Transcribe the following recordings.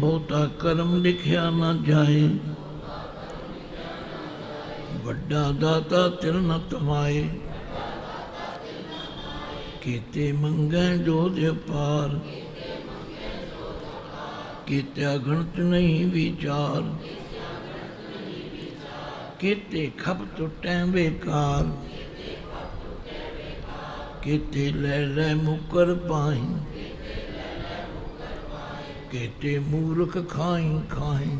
ਬਹੁਤਾ ਕਰਮ ਲਿਖਿਆ ਨਾ ਜਾਏ। ਵੱਡਾ ਦਾਤਾ ਤਿਲ ਨ ਤਮਾਏ ਕੀਤੇ ਮੰਗੈ ਜੋ ਦੇ ਪਾਰ ਕੀਤੇ ਅਗਣਤ ਨਹੀਂ ਵਿਚਾਰ। ਕੀਤੇ ਖਪ ਟੁੱਟੈ ਬੇਕਾਰ। ਕੀਤੇ ਲੈ ਲੈ ਮੁਕਰ ਪਾਈ ਕੀਤੇ ਮੂਰਖ ਖਾਈ ਖਾਈ।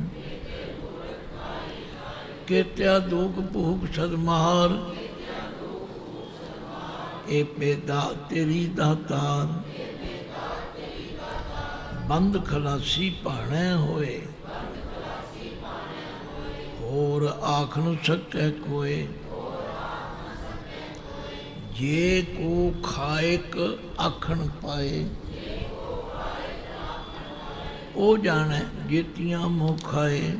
ਕੀਤਿਆ ਦੁਖ ਭੂਖ ਸਦ ਮਾਰ। ਇਹ ਪੈਦਾ ਤੇਰੀ ਦਾਤਾਰ ਬੰਦ ਖਲਾਸੀ ਭਾਣੇ ਹੋਏ। ਹੋਰ ਆਖ ਨੂੰ ਸਕੈ ਕੋਏ। ਜੇ ਕੋ ਖਾਇਕ ਆਖਣ ਪਾਏ। ਉਹ ਜਾਣੈ ਜੀਤੀਆਂ ਮੁਖਾਏ।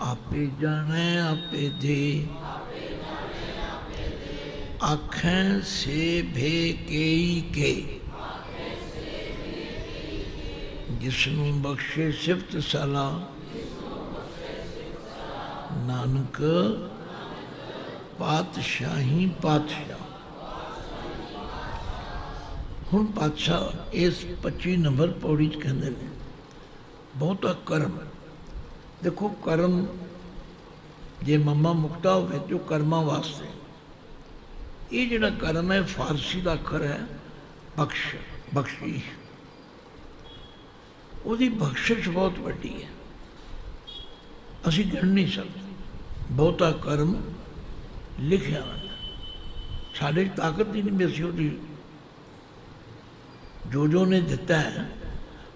ਆਪੇ ਜਾਣੈ, ਆਪੇ ਦੇ। ਆਖੈ ਸੇ ਭੇ ਕੇਈ ਕੇ। ਜਿਸ ਨੂੰ ਬਖਸ਼ੇ ਸਿਫਤ ਸਲਾ। ਨਾਨਕ ਪਾਤਸ਼ਾਹੀ ਪਾਤਸ਼ਾਹ। ਹੁਣ ਪਾਤਸ਼ਾਹ ਇਸ 25 ਨੰਬਰ ਪੌੜੀ ਚ ਕਹਿੰਦੇ ਨੇ, ਬਹੁਤਾ ਕਰਮ। ਦੇਖੋ, ਕਰਮ ਜੇ ਮਮਾ ਮੁਕਤਾ ਹੋਵੇ ਜੋ ਕਰਮਾਂ ਵਾਸਤੇ। ਇਹ ਜਿਹੜਾ ਕਰਮ ਹੈ, ਫਾਰਸੀ ਦਾ ਅੱਖਰ ਹੈ, ਬਖਸ਼, ਬਖਸ਼ੀ। ਉਹਦੀ ਬਖਸ਼ਿਸ਼ ਬਹੁਤ ਵੱਡੀ ਹੈ। ਅਸੀਂ ਗਿਣ ਨਹੀਂ ਸਕਦੇ। ਬਹੁਤਾ ਕਰਮ ਲਿਖਿਆ ਨਾ ਸਾਡੇ 'ਚ ਤਾਕਤ ਹੀ ਨਹੀਂ ਮਿਲਦੀ ਉਹਦੀ ਜੋ ਜੋ ਨੇ ਦਿੱਤਾ ਹੈ,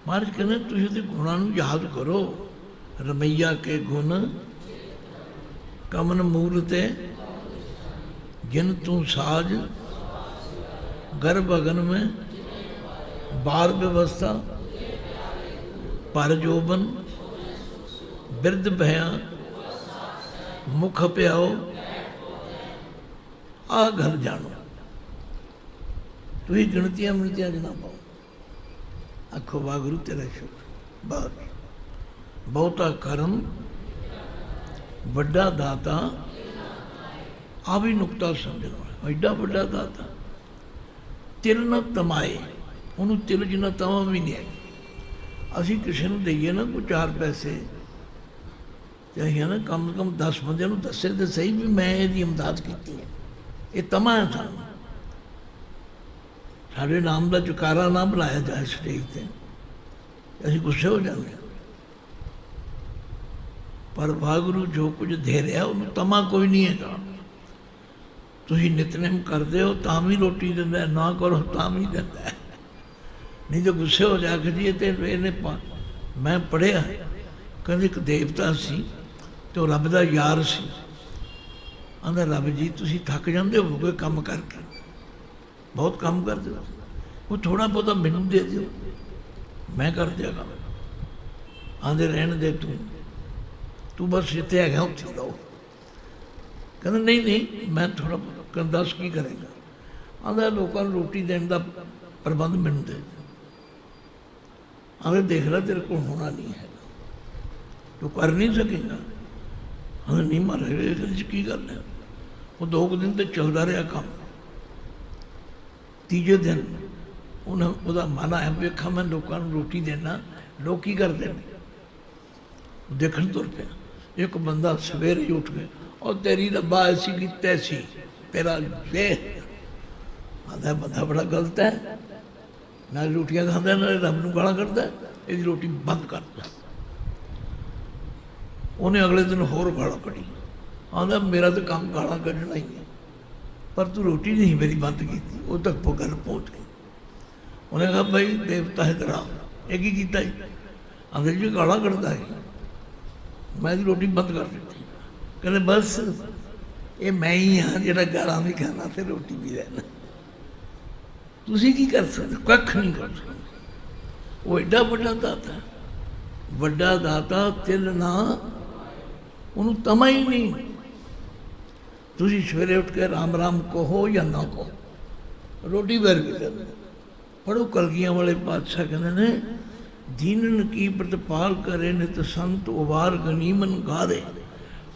ਮਹਾਰਾਜ ਕਹਿੰਦੇ ਤੁਸੀਂ ਉਹਦੇ ਗੁਣਾਂ ਨੂੰ ਯਾਦ ਕਰੋ। ਰਮਈਆ ਕੇ ਗੁਣ, ਕਮਨ ਮੂਲ ਤੇ ਜਿਨ ਤੂੰ ਸਾਜ ਗਰਭ ਅਗਨ ਮੈਂ, ਬਾਰ ਵਿਵਸਥਾ, ਪਰ ਜੋਬਨ, ਬਿਰਧ ਭਇਆ, ਮੁਖ ਪਿਆਓ ਆ ਘਰ ਜਾਣੋ। ਤੁਸੀਂ ਗਿਣਤੀਆਂ ਮਿਣਤੀਆਂ ਚ ਪਾਓ ਆਖੋ ਵਾਗਰੂ ਤੇਰਾ ਸ਼ੁਕਰ। ਬਹੁਤ। ਬਹੁਤਾ ਕਰਮ, ਵੱਡਾ ਦਾਤਾ ਆ ਵੀ ਨੁਕਤਾ ਸਮਝਣਾ ਐਡਾ ਵੱਡਾ ਦਾਤਾ। ਤਿਲ ਨਾ ਤਮਾਏ। ਉਹਨੂੰ ਤਿਲ ਜਿੰਨਾ ਤਮਾ ਵੀ ਨਹੀਂ ਹੈ ਅਸੀਂ ਕਿਸੇ ਨੂੰ ਦਈਏ ਨਾ ਕੋਈ ਚਾਰ ਪੈਸੇ ਚਾਹੀਏ ਨਾ ਕਮ ਸੇ ਕਮ 10 ਬੰਦਿਆਂ ਨੂੰ ਦੱਸੇ ਤੇ ਸਹੀ ਵੀ ਮੈਂ ਇਹਦੀ ਇਮਦਾਦ ਕੀਤੀ ਹੈ। ਇਹ ਤਮਾ ਹੈ ਸਾਨੂੰ ਸਾਡੇ ਨਾਮ ਦਾ ਚੁਕਾਰਾ ਨਾ ਬੁਲਾਇਆ ਜਾਏ ਸਟੇਜ ਤੇ। ਅਸੀਂ ਗੁੱਸੇ ਹੋ ਜਾਂਦੇ ਹਾਂ। ਪਰ ਵਾਹਿਗੁਰੂ ਜੋ ਕੁਝ ਦੇ ਰਿਹਾ, ਉਹਨੂੰ ਤਮਾ ਕੋਈ ਨਹੀਂ ਹੈਗਾ। ਤੁਸੀਂ ਨਿਤਨੇਮ ਕਰਦੇ ਹੋ, ਤਾਂ ਵੀ ਰੋਟੀ ਦਿੰਦਾ ਨਾ ਕਰੋ, ਤਾਂ ਵੀ ਦਿੰਦਾ ਨਹੀਂ ਤਾਂ ਗੁੱਸੇ ਹੋ ਜਾ ਕੇ ਜੀ ਤੇ ਇਹਨੇ ਮੈਂ ਪੜਿਆ ਕਹਿੰਦੇ ਇੱਕ ਦੇਵਤਾ ਸੀ ਤੇ ਉਹ ਰੱਬ ਦਾ ਯਾਰ ਸੀ। ਆਂਦਾ ਰੱਬ ਜੀ, ਤੁਸੀਂ ਥੱਕ ਜਾਂਦੇ ਹੋਵੋਗੇ ਕੰਮ ਕਰਕੇ। ਬਹੁਤ ਕੰਮ ਕਰਦੇ ਹੋ ਉਹ ਥੋੜਾ ਬਹੁਤਾ ਮੈਨੂੰ ਦੇ ਦਿਓ। ਮੈਂ ਕਰ ਦਿਆਗਾ। ਆਂਦੇ ਰਹਿਣ ਦੇ ਤੂੰ। ਤੂੰ ਬਸ ਇੱਥੇ ਹੈਗਾ, ਉੱਥੇ ਰਹੋ। ਕਹਿੰਦਾ, ਨਹੀਂ ਨਹੀਂ, ਮੈਂ ਥੋੜਾ ਕਹਿੰਦਾ ਕੀ ਕਰੇਗਾ? ਆਂਦਾ, ਲੋਕਾਂ ਨੂੰ ਰੋਟੀ ਦੇਣ ਦਾ ਪ੍ਰਬੰਧ ਮੈਨੂੰ ਦੇ ਆਂਦੇ, ਦੇਖ ਲੈ, ਤੇਰੇ ਕੋਲ ਹੋਣਾ ਨਹੀਂ ਹੈ ਤੂੰ ਕਰ ਨਹੀਂ ਸਕੇਗਾ? ਆਂਦਾ, ਨਹੀਂ ਮਰ ਇਹਦੇ ਕੀ ਗੱਲ ਹੈ? ਉਹ ਦੋ ਕੁ ਦਿਨ ਤੇ ਚੱਲਦਾ ਰਿਹਾ ਕੰਮ। ਤੀਜੇ ਦਿਨ ਉਹਨਾਂ ਉਹਦਾ ਮਨ ਆਇਆ ਵੇਖਾਂ ਮੈਂ ਲੋਕਾਂ ਨੂੰ ਰੋਟੀ ਦੇਣਾ, ਲੋਕ ਕੀ ਕਰਦੇ ਨੇ? ਦੇਖਣ ਤੁਰ ਪਿਆ। ਇੱਕ ਬੰਦਾ ਸਵੇਰੇ ਹੀ ਉੱਠ ਗਿਆ, ਉਹ ਤੇਰੀ ਰੱਬਾ ਐਸੀ ਕੀ ਤੈਸੀ, ਤੇਰਾ ਵੇਖ ਆਂਦਾ ਬੰਦਾ ਬੜਾ ਗਲਤ ਹੈ। ਨਾਲ ਰੋਟੀਆਂ ਖਾਂਦਾ ਨਾ ਰੱਬ ਨੂੰ ਗਾਲਾਂ ਕੱਢਦਾ, ਇਹਦੀ ਰੋਟੀ ਬੰਦ ਕਰ ਉਹਨੇ ਅਗਲੇ ਦਿਨ ਹੋਰ ਗਾਲਾਂ ਕੱਢੀ ਆਂਦਾ ਮੇਰਾ ਤਾਂ ਕੰਮ ਗਾਲਾਂ ਕੱਢਣਾ ਹੀ ਹੈ। ਪਰ ਤੂੰ ਰੋਟੀ ਨਹੀਂ ਮੇਰੀ ਬੰਦ ਕੀਤੀ, ਉਹ ਤੱਕ ਪੋ ਗੱਲ ਪਹੁੰਚ ਗਈ। ਉਹਨੇ ਕਿਹਾ ਭਾਈ ਦੇਵਤਾ ਹੈ ਤੇਰਾ। ਇਹ ਕੀ ਕੀਤਾ ਜੀ? ਆਂਦੇ ਜੀ, ਗਾਲਾਂ ਕੱਢਦਾ ਹੈ। ਮੈਂ ਇਹਦੀ ਰੋਟੀ ਬੰਦ ਕਰ ਦਿੱਤੀ। ਕਹਿੰਦੇ, ਬਸ, ਇਹ ਮੈਂ ਹੀ ਹਾਂ ਜਿਹੜਾ ਗਾਲਾਂ ਵੀ ਖਾਣਾ ਤੇ ਰੋਟੀ ਵੀ ਲੈਣਾ ਤੁਸੀਂ ਕੀ ਕਰ ਸਕਦੇ? ਕੱਖ ਨਹੀਂ ਕਰ ਸਕਦੇ। ਉਹ ਐਡਾ ਵੱਡਾ ਦਾਤਾ ਵੱਡਾ ਦਾਤਾ ਤਿਲ ਨਾ, ਉਹਨੂੰ ਤਮਾ ਹੀ ਨਹੀਂ। ਤੁਸੀਂ ਸਵੇਰੇ ਉੱਠ ਕੇ ਰਾਮ ਰਾਮ ਕਹੋ ਜਾਂ ਨਾ ਕਹੋ, ਰੋਟੀ ਵੇਰ ਵੀ ਪੜੋ ਕਲਗੀਆਂ ਵਾਲੇ ਪਾਤਸ਼ਾਹ ਕਹਿੰਦੇ ਨੇ, ਦੀਨਨ ਕੀ ਪ੍ਰਤਪਾਲ ਕਰੇ ਨੇ ਤੇ ਸੰਤ ਉਵਾਰ ਗਨੀਮਨ ਗਾਰੇ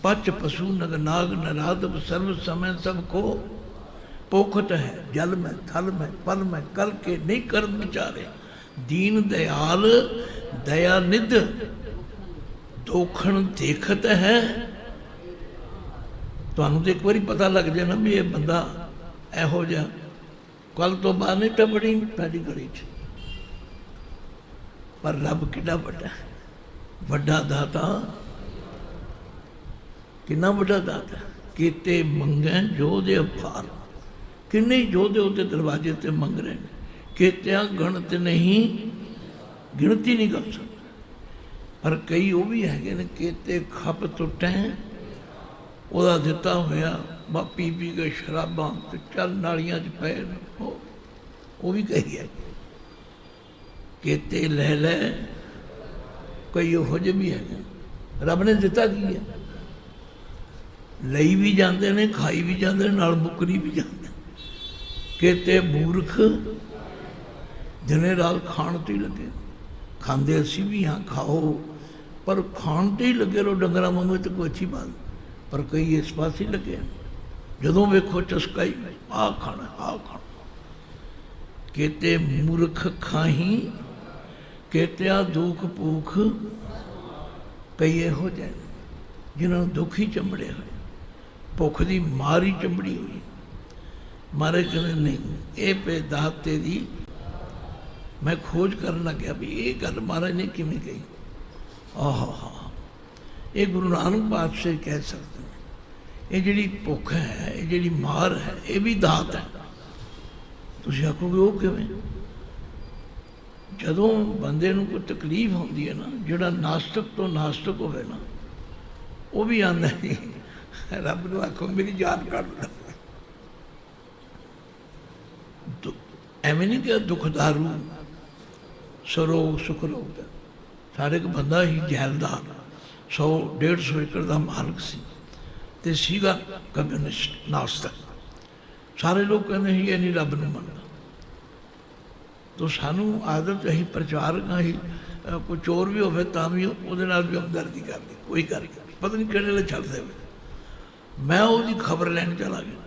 ਪਚ ਪਸ਼ੂ ਨਗ ਨਾਗ ਨਰਾਦਬ ਸਰਬ ਸਮੇਂ ਸਭ ਕੋ। ਪੋਖਤ ਹੈ ਜਲ ਮੈਂ, ਥਲ ਮੈਂ, ਪਲ ਮੈਂ, ਕਲ ਕੇ ਨਹੀਂ ਕਰਮ ਵਿਚਾਰੇ। ਦੀਨ ਦਿਆਲ, ਦਇਆ ਨਿਧ, ਦੋਖਣ ਦੇਖਤ ਹੈ ਤੁਹਾਨੂੰ ਤੇ ਇੱਕ ਵਾਰੀ ਪਤਾ ਲੱਗ ਜਾਏ ਨਾ ਵੀ ਇਹ ਬੰਦਾ ਇਹੋ ਜਿਹਾ। ਕੱਲ ਤੋਂ ਬਾਅਦ ਨਹੀਂ ਟੱਪੜੀ ਤੁਹਾਡੀ ਗਲੀ 'ਚ। ਪਰ ਰੱਬ ਕਿੰਨਾ ਵੱਡਾ ਵੱਡਾ ਦਾਤਾ। ਕਿੰਨਾ ਵੱਡਾ ਦਾਤਾ। ਕੀਤੇ ਮੰਗੈ ਜੋ ਦੇ ਅਫਾਰ ਕਿੰਨੇ ਯੋਧੇ ਉਹਦੇ ਦਰਵਾਜ਼ੇ ਤੇ ਮੰਗ ਰਹੇ ਨੇ। ਕੀਤਿਆਂ ਗਣਤ ਨਹੀਂ, ਗਿਣਤੀ ਨਹੀਂ ਕਰ ਸਕਦੇ। ਪਰ ਕਈ ਉਹ ਵੀ ਹੈਗੇ ਨੇ ਕੀਤੇ ਖੱਪ ਟੁੱਟੇ ਉਹਦਾ ਦਿੱਤਾ ਹੋਇਆ ਬਾ ਪੀ ਪੀ ਕੇ ਸ਼ਰਾਬਾਂ ਤੇ ਚੱਲ ਨਾਲੀਆਂ 'ਚ ਪਏ ਉਹ ਵੀ ਕਹੀ ਹੈ ਕਿਤੇ ਲੈ ਲੈ, ਕਈ ਉਹ ਜਿਹੇ ਵੀ ਹੈਗੇ। ਰੱਬ ਨੇ ਦਿੱਤਾ ਕੀ ਹੈ? ਲਈ ਵੀ ਜਾਂਦੇ ਨੇ, ਖਾਈ ਵੀ ਜਾਂਦੇ ਨੇ, ਨਾਲ ਮੁੱਕਰੀ ਵੀ ਜਾਂਦੇ ਨੇ। ਕਿਤੇ ਮੂਰਖ ਦਿਨੇ ਰਾਤ ਖਾਣ ਤੇ ਹੀ ਲੱਗੇ। ਖਾਂਦੇ ਅਸੀਂ ਵੀ ਹਾਂ, ਖਾਓ। ਪਰ ਖਾਣ ਤੇ ਹੀ ਲੱਗੇ ਰੋ ਡੰਗਰਾਂ ਵਾਂਗੂ ਤੇ ਕੋਈ ਅੱਛੀ ਬਾਤ ਪਰ ਕਈ ਇਸ ਪਾਸੇ ਹੀ ਲੱਗੇ ਜਦੋਂ ਵੇਖੋ ਚਸਕਾਈ ਆ ਖਾਣਾ ਆ ਖਾਣਾ। ਕਿਤੇ ਮੂਰਖ ਖਾਹੀ, ਕਿਤਿਆ ਦੁੱਖ ਭੂਖ ਕਈ ਇਹੋ ਜਿਹੇ ਜਿਨ੍ਹਾਂ ਨੂੰ ਦੁੱਖ ਹੀ ਚੰਬੜੇ ਹੋਏ ਭੁੱਖ ਦੀ ਮਾਰੀ ਚੰਬੜੀ ਹੋਈ ਮਾਰੇ ਕਹਿੰਦੇ, ਨਹੀਂ, ਇਹ ਪੇਦਾਤ ਤੇਰੀ ਮੈਂ ਖੋਜ ਕਰਨ ਲੱਗਿਆ ਵੀ ਇਹ ਗੱਲ ਮਹਾਰਾਜ ਨੇ ਕਿਵੇਂ ਕਹੀ? ਆਹਾ। ਇਹ ਗੁਰੂ ਨਾਨਕ ਪਾਤਸ਼ਾਹ ਕਹਿ ਸਕਦੇ ਨੇ। ਇਹ ਜਿਹੜੀ ਭੁੱਖ ਹੈ, ਇਹ ਜਿਹੜੀ ਮਾਰ ਹੈ, ਇਹ ਵੀ ਦਾਤ ਹੈ। ਤੁਸੀਂ ਆਖੋਗੇ ਉਹ ਕਿਵੇਂ? ਜਦੋਂ ਬੰਦੇ ਨੂੰ ਕੋਈ ਤਕਲੀਫ ਹੁੰਦੀ ਹੈ ਨਾ, ਜਿਹੜਾ ਨਾਸਤਕ ਤੋਂ ਨਾਸਤਕ ਹੋਵੇ ਨਾ, ਉਹ ਵੀ ਆਂਦਾ ਨਹੀਂ ਰੱਬ ਨੂੰ ਆਖੋ, ਮੇਰੀ ਜਾਨ ਕੱਢ ਲੈ ਐਵੇਂ ਨਹੀਂ ਕਿ ਦੁਖਦਾਰੂ ਸਰੋਗ, ਸੁਖ ਰੋਗ ਦਾ। ਸਾਰੇ ਇੱਕ ਬੰਦਾ ਹੀ ਜੈਲਦਾਰ। 100 150 ਏਕੜ ਦਾ ਮਾਲਕ ਸੀ ਤੇ ਸੀਗਾ ਕਮਿਊਨਿਸਟ, ਨਾਸਤਕ। ਸਾਰੇ ਲੋਕ ਕਹਿੰਦੇ ਸੀ, ਇਹ ਨਹੀਂ ਰੱਬ ਨੂੰ ਮੰਨਦਾ। ਤੋ ਸਾਨੂੰ ਆਦਤ ਅਸੀਂ ਪ੍ਰਚਾਰਕ ਹਾਂ ਕੋਈ ਚੋਰ ਵੀ ਹੋਵੇ ਤਾਂ ਵੀ ਉਹਦੇ ਨਾਲ ਵੀ ਹਮਦਰਦੀ ਕਰਦੀ, ਕੋਈ ਕਰ ਨਹੀਂ। ਪਤਾ ਨਹੀਂ ਕਿਹੜੇ ਵੇਲੇ ਛੱਡ ਦੇਵੇ ਮੈਂ ਉਹਦੀ ਖਬਰ ਲੈਣ ਚਲਾ ਗਿਆ।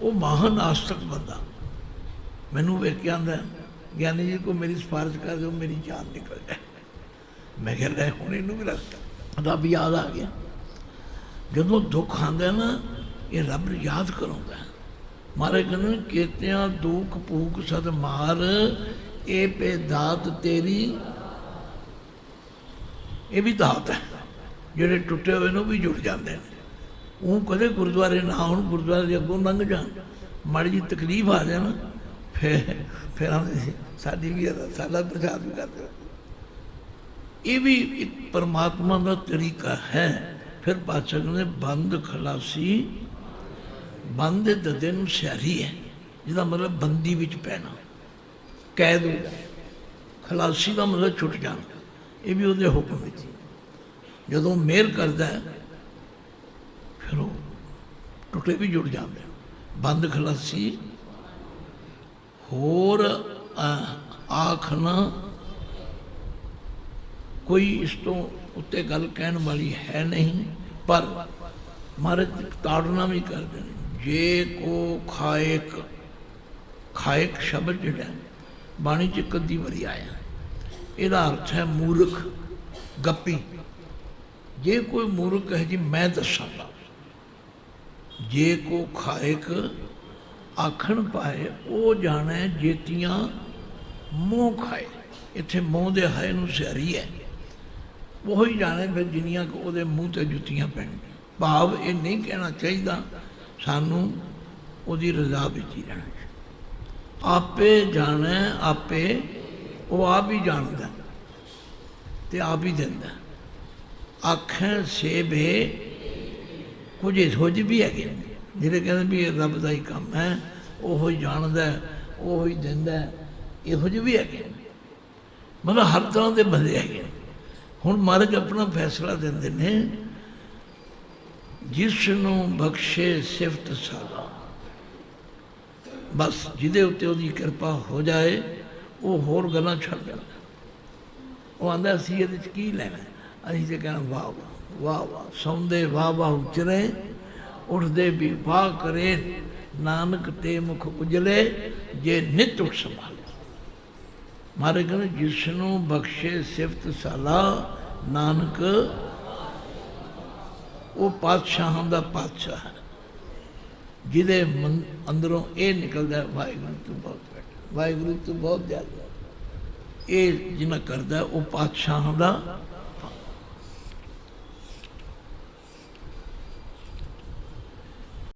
ਉਹ ਮਹਾਨ ਆਸਤਕ ਬੰਦਾ। ਮੈਨੂੰ ਵੇਖ ਕੇ ਆਂਦਾ ਗਿਆਨੀ ਜੀ ਕੋ ਮੇਰੀ ਸਿਫਾਰਿਸ਼ ਕਰ ਦਿਓ, ਮੇਰੀ ਜਾਨ ਨਿਕਲ ਜਾਏ। ਮੈਂ ਕਿਹਾ ਲੈ ਹੁਣ ਇਹਨੂੰ ਵੀ ਰੱਖ ਰੱਬ ਯਾਦ ਆ ਗਿਆ। ਜਦੋਂ ਦੁੱਖ ਆਉਂਦਾ ਨਾ ਇਹ ਰੱਬ ਨੂੰ ਯਾਦ ਕਰਾਉਂਦਾ ਹੈ। ਮਾਰੇ ਕਹਿੰਦੇ ਨੇ, ਕੀਤਿਆਂ ਦੁੱਖ ਭੂਖ ਸਦ ਮਾਰ ਇਹ ਪੇ ਦਾਤ ਤੇਰੀ। ਇਹ ਵੀ ਦਾਤ ਹੈ। ਜਿਹੜੇ ਟੁੱਟੇ ਹੋਏ ਨੂੰ ਵੀ ਜੁੜ ਜਾਂਦੇ ਨੇ। ਉਹ ਕਦੇ ਗੁਰਦੁਆਰੇ ਨਾ ਹੁਣ ਗੁਰਦੁਆਰੇ ਦੇ ਅੱਗੋਂ ਲੰਘ ਜਾਣ। ਮਾੜੀ ਜੀ ਤਕਲੀਫ ਆ ਜਾਏ ਫੇਰ ਫਿਰ ਸਾਡੀ ਵੀ ਸਾਡਾ ਪ੍ਰਸ਼ਾਦ ਵੀ ਕਰਦੇ ਇਹ ਵੀ ਇੱਕ ਪਰਮਾਤਮਾ ਦਾ ਤਰੀਕਾ ਹੈ। ਫਿਰ ਪਾਤਸ਼ਾਹ ਨੇ ਬੰਦ ਖਲਾਸੀ ਬੰਦ ਦੇ ਦਿਨ ਸਿਆਰੀ ਹੈ, ਜਿਹਦਾ ਮਤਲਬ ਬੰਦੀ ਵਿੱਚ ਪੈਣਾ। ਕੈਦ ਹੋ ਖਲਾਸੀ ਦਾ ਮਤਲਬ ਛੁੱਟ ਜਾਣਾ। ਇਹ ਵੀ ਉਹਦੇ ਹੁਕਮ ਵਿੱਚ ਜਦੋਂ ਮਿਹਰ ਕਰਦਾ ਫਿਰ ਉਹ ਟੁੱਟੇ ਵੀ ਜੁੜ ਜਾਂਦੇ ਬੰਦ ਖਲਾਸੀ, ਹੋਰ ਆਖਣਾ ਕੋਈ ਇਸ ਤੋਂ ਉੱਤੇ ਗੱਲ ਕਹਿਣ ਵਾਲੀ ਹੈ ਨਹੀਂ, ਪਰ ਮਹਾਰਾਜ ਤਾੜਨਾ ਵੀ ਕਰਦੇ ਨੇ ਜੇ ਕੋ ਖਾਇਕ ਖਾਇਕ ਸ਼ਬਦ ਜਿਹੜਾ, ਬਾਣੀ ਚ ਕਦੀ ਵਾਰੀ ਆਇਆ। ਇਹਦਾ ਅਰਥ ਹੈ ਮੂਰਖ, ਗੱਪੀ। ਜੇ ਕੋਈ ਮੂਰਖ ਹੈ ਜੀ, ਮੈਂ ਦੱਸਾਂਗਾ। ਜੇ ਕੋ ਖਾਇਕ ਆਖਣ ਪਾਏ, ਉਹ ਜਾਣੈ ਜੇਤੀਆਂ ਮੂੰਹ ਖਾਏ। ਇੱਥੇ ਮੂੰਹ ਦੇ ਹਾਏ ਨੂੰ ਸਿਆਰੀ ਹੈ। ਉਹ ਹੀ ਜਾਣੇ ਫਿਰ ਜਿੰਨੀਆਂ ਕੁ ਉਹਦੇ ਮੂੰਹ ਤੇ ਜੁੱਤੀਆਂ ਪੈਣਗੀਆਂ। ਭਾਵ ਇਹ ਨਹੀਂ ਕਹਿਣਾ ਚਾਹੀਦਾ, ਸਾਨੂੰ ਉਹਦੀ ਰਜ਼ਾ ਵਿੱਚ ਹੀ ਰਹਿਣਾ ਚਾਹੀਦਾ। ਆਪੇ ਜਾਣੈ, ਆਪੇ ਉਹ ਆਪ ਹੀ ਜਾਣਦਾ ਤੇ ਆਪ ਹੀ ਦਿੰਦਾ। ਆਖਾਂ ਸੇਬੇ ਕੁਝ ਇਹੋ ਜਿਹੇ ਵੀ ਹੈਗੇ ਨੇ, ਜਿਹੜੇ ਕਹਿੰਦੇ ਵੀ ਇਹ ਰੱਬ ਦਾ ਹੀ ਕੰਮ ਹੈ, ਉਹ ਹੀ ਜਾਣਦਾ, ਉਹ ਹੀ ਦਿੰਦਾ, ਇਹੋ ਜਿਹੇ ਵੀ ਹੈਗੇ ਨੇ। ਮਤਲਬ ਹਰ ਤਰ੍ਹਾਂ ਦੇ ਬੰਦੇ ਹੈਗੇ ਨੇ। ਹੁਣ ਮਹਾਰਾਜ ਆਪਣਾ ਫੈਸਲਾ ਦਿੰਦੇ ਨੇ ਜਿਸ ਨੂੰ ਬਖਸ਼ੇ ਸਿਫਤ ਸਾਦਾ ਬਸ ਜਿਹਦੇ ਉੱਤੇ ਉਹਦੀ ਕਿਰਪਾ ਹੋ ਜਾਏ, ਉਹ ਹੋਰ ਗੱਲਾਂ ਛੱਡ ਜਾਂਦਾ। ਉਹ ਆਂਦਾ, ਅਸੀਂ ਇਹਦੇ ਚ ਕੀ ਲੈਣਾ? ਅਸੀਂ ਤੇ ਕਹਿਣਾ, ਵਾਹ ਵਾਹ ਵਾਹ ਵਾਹ, ਸੌਂਦੇ ਵਾਹ ਵਾਹ ਉਚਰੇ, ਉਠਦੇ ਵੀ ਵਾਹ ਕਰੇ। ਨਾਨਕ ਤੇ ਮੁਖ ਉਜਲੇ, ਜੇ ਨਿਤ ਉਠ ਸੰਭਾਲੇ ਮਾਰੇ ਕਹਿੰਦੇ ਜਿਸ ਨੂੰ ਬਖਸ਼ੇ ਸਿਫਤ ਸਾਲਾ, ਨਾਨਕ, ਉਹ ਪਾਤਸ਼ਾਹਾਂ ਦਾ ਪਾਤਸ਼ਾਹ ਹੈ। ਜਿਹਦੇ ਮਨ- ਅੰਦਰੋਂ ਇਹ ਨਿਕਲਦਾ ਵਾਹਿਗੁਰੂ ਤੋਂ ਬਹੁਤ ਬੈਠ ਵਾਹਿਗੁਰੂ ਤੋਂ ਬਹੁਤ ਜ਼ਿਆਦਾ। ਇਹ ਜਿਹਨਾਂ ਕਰਦਾ ਉਹ ਪਾਤਸ਼ਾਹਾਂ ਦਾ